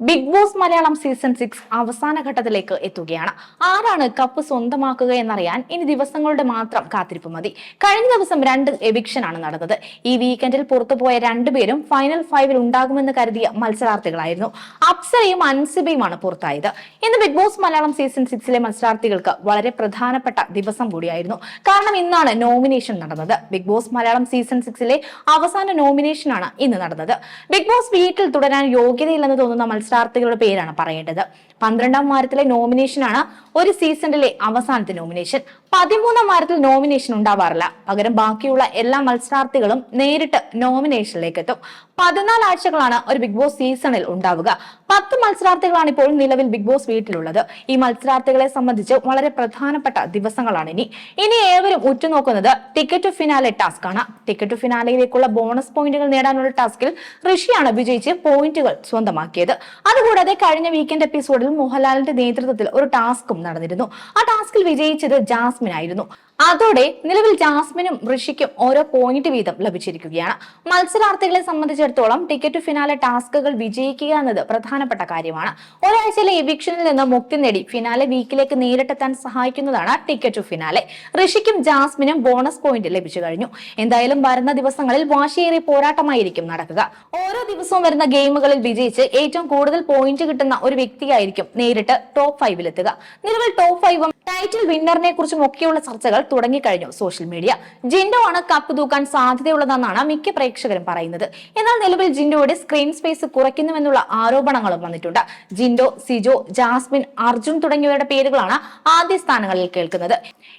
Big boss Malayalam season six അവസാന ഘട്ടത്തിലേക്ക് എത്തുകയാണ്. ആരാണ് കപ്പ് സ്വന്തമാക്കുക എന്നറിയാൻ ഇനി ദിവസങ്ങളുടെ മാത്രം കാത്തിരിപ്പ് മതി. കഴിഞ്ഞ ദിവസം രണ്ട് എവിക്ഷൻ ആണ് നടന്നത്. ഈ വീക്കെൻഡിൽ പുറത്തുപോയ രണ്ടുപേരും ഫൈനൽ ഫൈവിൽ ഉണ്ടാകുമെന്ന് കരുതിയ മത്സരാർത്ഥികളായിരുന്നു. അപ്സരയും അൻസിബയുമാണ് പുറത്തായത്. ഇന്ന് ബിഗ് ബോസ് മലയാളം സീസൺ സിക്സിലെ മത്സരാർത്ഥികൾക്ക് വളരെ പ്രധാനപ്പെട്ട ദിവസം കൂടിയായിരുന്നു. കാരണം ഇന്നാണ് നോമിനേഷൻ നടന്നത്. ബിഗ് ബോസ് മലയാളം സീസൺ സിക്സിലെ അവസാന നോമിനേഷനാണ് ഇന്ന് നടന്നത്. ബിഗ് ബോസ് വീട്ടിൽ തുടരാൻ യോഗ്യതയില്ലെന്ന് തോന്നുന്ന മത്സരാർത്ഥികളുടെ പേരാണ് പറയേണ്ടത്. പന്ത്രണ്ടാം വാരത്തിലെ നോമിനേഷനാണ് ഒരു സീസണിലെ അവസാനത്തെ നോമിനേഷൻ പതിമൂന്നാം വാരത്തിൽ നോമിനേഷൻ ഉണ്ടാവാറില്ല. പകരം ബാക്കിയുള്ള എല്ലാ മത്സരാർത്ഥികളും നേരിട്ട് നോമിനേഷനിലേക്ക് എത്തും പതിനാല് ആഴ്ചകളാണ് ഒരു ബിഗ് ബോസ് സീസണിൽ ഉണ്ടാവുക. പത്ത് മത്സരാർത്ഥികളാണ് ഇപ്പോൾ നിലവിൽ ബിഗ് ബോസ് വീട്ടിലുള്ളത്. ഈ മത്സരാർത്ഥികളെ സംബന്ധിച്ച് വളരെ പ്രധാനപ്പെട്ട ദിവസങ്ങളാണ് ഇനി. ഇനി ഏവരും ഉറ്റുനോക്കുന്നത് ടിക്കറ്റ് ടു ഫിനാലെ ടാസ്ക് ആണ്. ടിക്കറ്റ് ടു ഫിനാലയിലേക്കുള്ള ബോണസ് പോയിന്റുകൾ നേടാനുള്ള ടാസ്കിൽ ഋഷിയാണ് വിജയിച്ച് പോയിന്റുകൾ സ്വന്തമാക്കിയത്. അതുകൂടാതെ കഴിഞ്ഞ വീക്കെൻഡ് എപ്പിസോഡിൽ മോഹൻലാലിന്റെ നേതൃത്വത്തിൽ ഒരു ടാസ്കും നടന്നിരുന്നു. ആ ടാസ്കിൽ വിജയിച്ചത് ജാസ്മിൻ ആയിരുന്നു അതോടെ നിലവിൽ ജാസ്മിനും ഋഷിക്കും ഓരോ പോയിന്റ് വീതം ലഭിച്ചിരിക്കുകയാണ്. മത്സരാർത്ഥികളെ സംബന്ധിച്ചിടത്തോളം ടിക്കറ്റ് ഫിനാലെ ടാസ്കുകൾ വിജയിക്കുക എന്നത് പ്രധാനപ്പെട്ട കാര്യമാണ്. ഒരാഴ്ചയിലെ എവിക്ഷനിൽ നിന്ന് മുക്തി നേടി ഫിനാലെ വീക്കിലേക്ക് നേരിട്ടെത്താൻ സഹായിക്കുന്നതാണ് ടിക്കറ്റ് ഫിനാലെ ഋഷിക്കും ജാസ്മിനും ബോണസ് പോയിന്റ് ലഭിച്ചു കഴിഞ്ഞു. എന്തായാലും വരുന്ന ദിവസങ്ങളിൽ വാശിയേറിയ പോരാട്ടമായിരിക്കും നടക്കുക. ഓരോ ദിവസവും വരുന്ന ഗെയിമുകളിൽ വിജയിച്ച് ഏറ്റവും കൂടുതൽ പോയിന്റ് കിട്ടുന്ന ഒരു വ്യക്തിയായിരിക്കും നേരിട്ട് ടോപ്പ് ഫൈവിലെത്തുക നിലവിൽ ടോപ്പ് ഫൈവും ടൈറ്റിൽ വിന്നറിനെ കുറിച്ചും ഒക്കെയുള്ള ചർച്ചകൾ തുടങ്ങിക്കഴിഞ്ഞു സോഷ്യൽ മീഡിയ. ജിൻഡോ ആണ് കപ്പ് തൂക്കാൻ സാധ്യതയുള്ളതെന്നാണ് മിക്ക പ്രേക്ഷകരും പറയുന്നത്. എന്നാൽ നിലവിൽ ജിൻഡോയുടെ സ്ക്രീൻ സ്പേസ് കുറയ്ക്കുന്നുവെന്നുള്ള ആരോപണങ്ങളും വന്നിട്ടുണ്ട്. ജിൻഡോ സിജോ ജാസ്മിൻ അർജുൻ തുടങ്ങിയവരുടെ പേരുകളാണ് ആദ്യ സ്ഥാനങ്ങളിൽ കേൾക്കുന്നത്.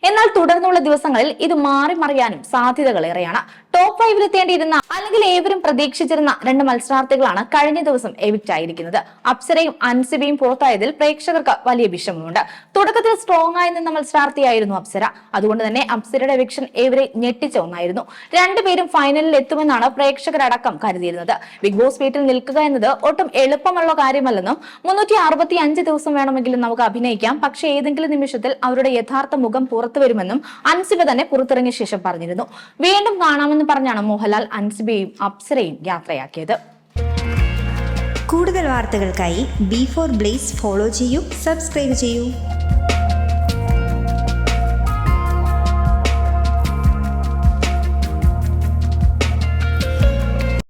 എന്നാൽ തുടർന്നുള്ള ദിവസങ്ങളിൽ ഇത് മാറി മറിയാനും സാധ്യതകൾ ഏറെയാണ് ടോപ്പ് ഫൈവിലെത്തേണ്ടിയിരുന്ന അല്ലെങ്കിൽ ഏവരും പ്രതീക്ഷിച്ചിരുന്ന രണ്ട് മത്സരാർത്ഥികളാണ് കഴിഞ്ഞ ദിവസം എവിക്റ്റ് ആയിരിക്കുന്നത്. അപ്സരയും അൻസിബയും പുറത്തായതിൽ പ്രേക്ഷകർക്ക് വലിയ വിഷമമുണ്ട്. തുടക്കത്തിൽ സ്ട്രോങ് ആയി നിന്ന മത്സരാർത്ഥിയായിരുന്നു അപ്സര. അതുകൊണ്ട് തന്നെ അപ്സരയുടെ എവിക്ഷൻ ഏവരെ ഞെട്ടിച്ച ഒന്നായിരുന്നു. രണ്ടുപേരും ഫൈനലിൽ എത്തുമെന്നാണ് പ്രേക്ഷകരടക്കം കരുതിയിരുന്നത്. ബിഗ് ബോസ് വീട്ടിൽ നിൽക്കുക എന്നത് ഒട്ടും എളുപ്പമുള്ള കാര്യമല്ലെന്നും മുന്നൂറ്റി അറുപത്തി അഞ്ച് ദിവസം വേണമെങ്കിലും നമുക്ക് അഭിനയിക്കാം. പക്ഷേ ഏതെങ്കിലും നിമിഷത്തിൽ അവരുടെ യഥാർത്ഥ മുഖം പുറത്തു വരുമെന്നും അൻസിബ തന്നെ പുറത്തിറങ്ങിയ ശേഷം പറഞ്ഞിരുന്നു. വീണ്ടും കാണാമെന്ന് പറഞ്ഞാണ് മോഹൻലാൽ അൻസിബയും അപ്സരയും യാത്രയാക്കിയത്. കൂടുതൽ വാർത്തകൾക്കായി ബി ഫോർ ബ്ലേസ് ഫോളോ ചെയ്യൂ സബ്സ്ക്രൈബ് ചെയ്യൂ.